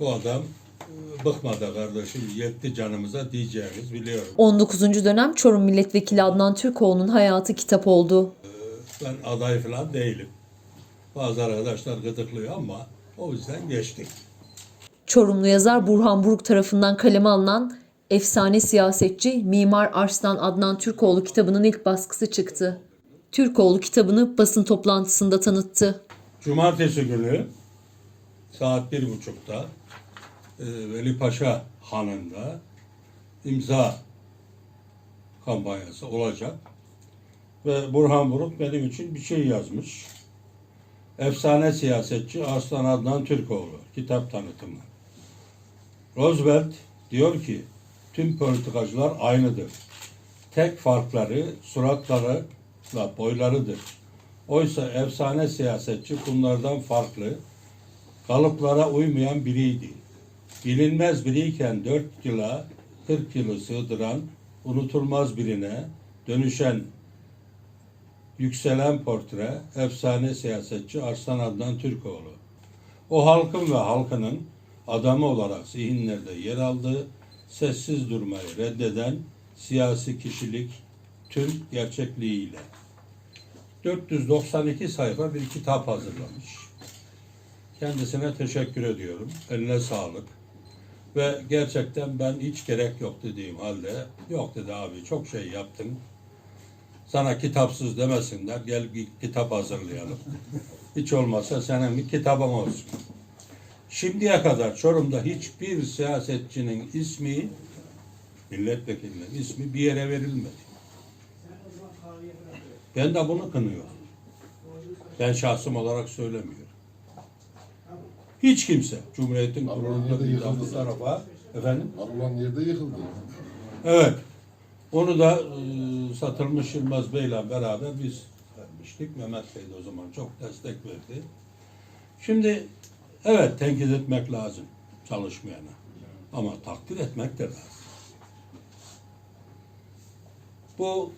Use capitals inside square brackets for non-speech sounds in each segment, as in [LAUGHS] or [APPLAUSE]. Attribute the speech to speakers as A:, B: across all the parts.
A: Bu adam e, bıkmadı kardeşim. Yetti canımıza diyeceğiniz biliyorum.
B: 19. dönem Çorum Milletvekili Adnan Türkoğlu'nun hayatı kitap oldu.
A: Ben aday falan değilim. Bazı arkadaşlar gıdıklıyor ama o yüzden geçtik.
B: Çorumlu yazar Burhan Buruk tarafından kaleme alınan efsane siyasetçi Mimar Arslan Adnan Türkoğlu kitabının ilk baskısı çıktı. Türkoğlu kitabını basın toplantısında tanıttı.
A: Cumartesi günü saat bir buçukta e, Veli Paşa Hanı'nda imza kampanyası olacak. Ve Burhan Buruk benim için bir şey yazmış. Efsane siyasetçi Arslan Adnan Türkoğlu kitap tanıtımı. Roosevelt diyor ki tüm politikacılar aynıdır. Tek farkları suratlarıyla boylarıdır. Oysa efsane siyasetçi bunlardan farklı, kalıplara uymayan biriydi. Bilinmez biriyken 4 yıla 40 yılı sığdıran, unutulmaz birine dönüşen yükselen portre efsane siyasetçi Arslan Adnan Türkoğlu. O halkın ve halkının adamı olarak zihinlerde yer aldığı, sessiz durmayı reddeden siyasi kişilik tüm gerçekliğiyle. 492 sayfa bir kitap hazırlamış. Kendisine teşekkür ediyorum. Eline sağlık. Ve gerçekten ben hiç gerek yok dediğim halde yok dedi abi çok şey yaptın. Sana kitapsız demesinler. Gel bir kitap hazırlayalım. [LAUGHS] Hiç olmazsa senin bir kitabın olsun. Şimdiye kadar Çorum'da hiçbir siyasetçinin ismi, milletvekilinin ismi bir yere verilmedi. Ben de bunu kınıyorum. Ben şahsım olarak söylemiyorum. Hiç kimse Cumhuriyet'in
C: Allah'ın
A: kurulunda bir tarafa efendim
C: Arulan yerde yıkıldı.
A: Evet. Onu da e, Satılmış Yılmaz Bey'le beraber biz vermiştik. Mehmet Bey de o zaman çok destek verdi. Şimdi evet tenkit etmek lazım çalışmayana. Ama takdir etmek de lazım. Bu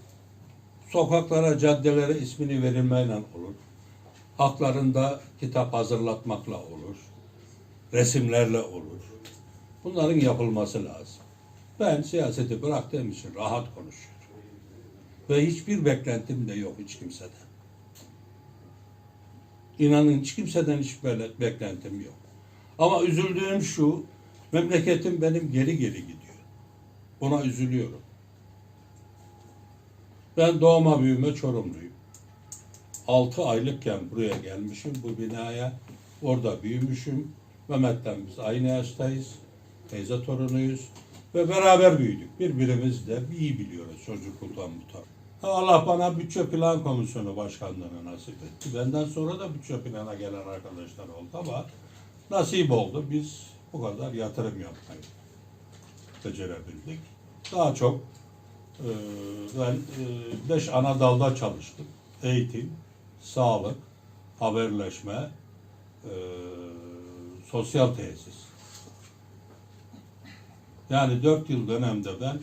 A: sokaklara, caddelere ismini verilmeyle olur. Haklarında kitap hazırlatmakla olur. Resimlerle olur. Bunların yapılması lazım. Ben siyaseti bıraktığım için rahat konuşuyorum. Ve hiçbir beklentim de yok hiç kimseden. İnanın hiç kimseden hiç beklentim yok. Ama üzüldüğüm şu, memleketim benim geri geri gidiyor. Buna üzülüyorum. Ben doğma büyüme Çorumluyum. 6 aylıkken buraya gelmişim bu binaya. Orada büyümüşüm. Mehmet'ten biz aynı yaştayız. Teyze torunuyuz. Ve beraber büyüdük. Birbirimizi iyi biliyoruz çocukluktan bu taraf. Ha, Allah bana bütçe plan komisyonu başkanlığını nasip etti. Benden sonra da bütçe plana gelen arkadaşlar oldu ama nasip oldu. Biz bu kadar yatırım yapmayı becerebildik. Daha çok ben e, beş ana dalda çalıştım. Eğitim, sağlık, haberleşme, e, sosyal tesis. Yani 4 yıl dönemde ben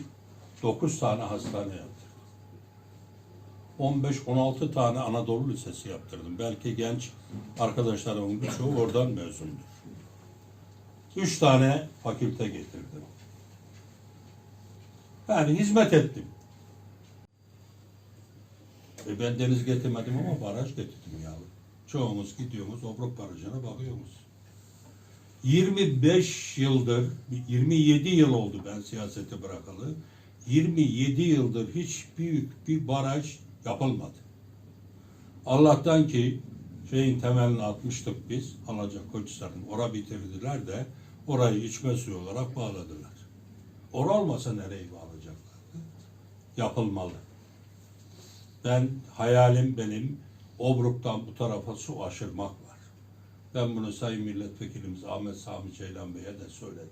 A: 9 tane hastane yaptım. 15-16 tane Anadolu Lisesi yaptırdım. Belki genç arkadaşlarımın birçoğu oradan mezundur. 3 tane fakülte getirdim. Yani hizmet ettim. E ben deniz getirmedim ama baraj getirdim ya. Çoğumuz gidiyoruz, Obruk Barajı'na bakıyoruz. 25 yıldır, 27 yıl oldu ben siyaseti bırakalı. 27 yıldır hiç büyük bir baraj yapılmadı. Allah'tan ki şeyin temelini atmıştık biz, Alaca Koçhisar'ın. Ora bitirdiler de orayı içme suyu olarak bağladılar. Ora olmasa nereyi bağlayacaklardı? Yapılmalı. Ben hayalim benim Obruk'tan bu tarafa su aşırmak var. Ben bunu Sayın Milletvekilimiz Ahmet Sami Ceylan Bey'e de söyledim.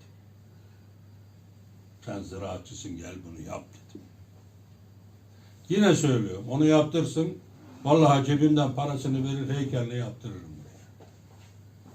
A: Sen ziraatçısın gel bunu yap dedim. Yine söylüyorum onu yaptırsın. Vallahi cebimden parasını verir heykelini yaptırırım.